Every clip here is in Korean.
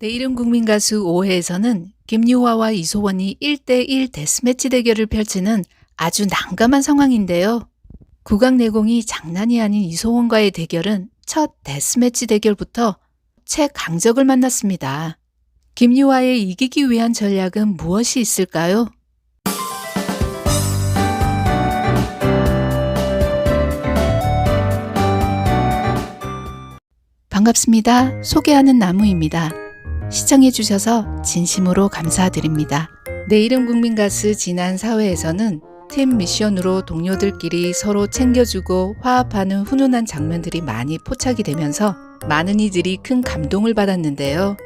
내일은 국민 가수 5회에서는 김유화와 이소원이 1대1 데스매치 대결을 펼치는 아주 난감한 상황인데요. 국악 내공이 장난이 아닌 이소원과의 대결은 첫 데스매치 대결부터 최 강적을 만났습니다. 김유화의 이기기 위한 전략은 무엇이 있을까요? 반갑습니다. 소개하는 나무입니다. 시청해주셔서 진심으로 감사드립니다. 내일은 국민가스 지난 4회에서는 팀 미션으로 동료들끼리 서로 챙겨주고 화합하는 훈훈한 장면들이 많이 포착이 되면서 많은 이들이 큰 감동을 받았는데요.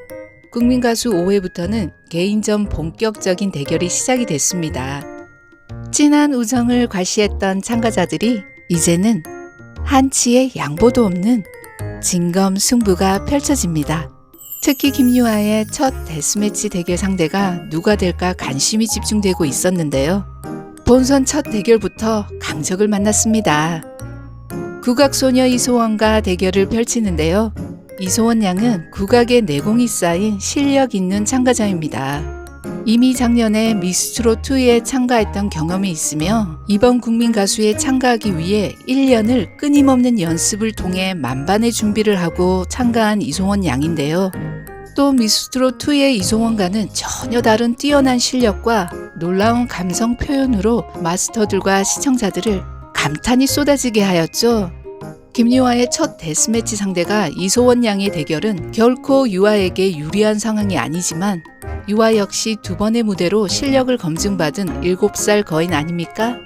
국민가수 5회부터는 개인전 본격적인 대결이 시작이 됐습니다. 진한 우정을 과시했던 참가자들이 이제는 한치의 양보도 없는 진검 승부가 펼쳐집니다. 특히 김유아의 첫 데스매치 대결 상대가 누가 될까 관심이 집중되고 있었는데요. 본선 첫 대결부터 강적을 만났습니다. 국악소녀 이소원과 대결을 펼치는데요. 이소원 양은 국악의 내공이 쌓인 실력 있는 참가자입니다. 이미 작년에 미스트롯2에 참가했던 경험이 있으며 이번 국민 가수에 참가하기 위해 1년을 끊임없는 연습을 통해 만반의 준비를 하고 참가한 이송원 양인데요. 또 미스트롯2의 이송원과는 전혀 다른 뛰어난 실력과 놀라운 감성 표현으로 마스터들과 시청자들을 감탄이 쏟아지게 하였죠. 김유아의 첫 데스매치 상대가 이소원 양의 대결은 결코 유아에게 유리한 상황이 아니지만 유아 역시 두 번의 무대로 실력을 검증받은 7살 거인 아닙니까?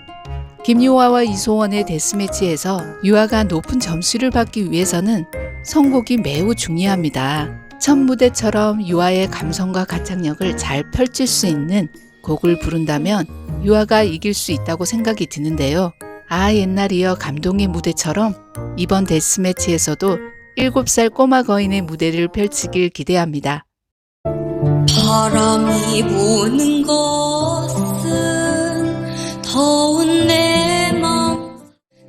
김유아와 이소원의 데스매치에서 유아가 높은 점수를 받기 위해서는 선곡이 매우 중요합니다. 첫 무대처럼 유아의 감성과 가창력을 잘 펼칠 수 있는 곡을 부른다면 유아가 이길 수 있다고 생각이 드는데요. 아 옛날이여 감동의 무대처럼 이번 데스매치에서도 7살 꼬마 거인의 무대를 펼치길 기대합니다. 바람이 부는 것은 더운 내 맘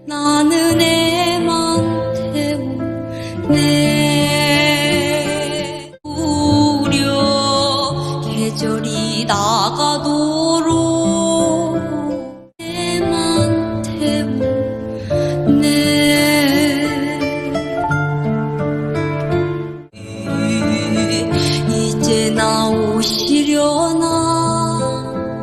나는 애만 태우 내 우려 계절이 나가도록 애만 태우 내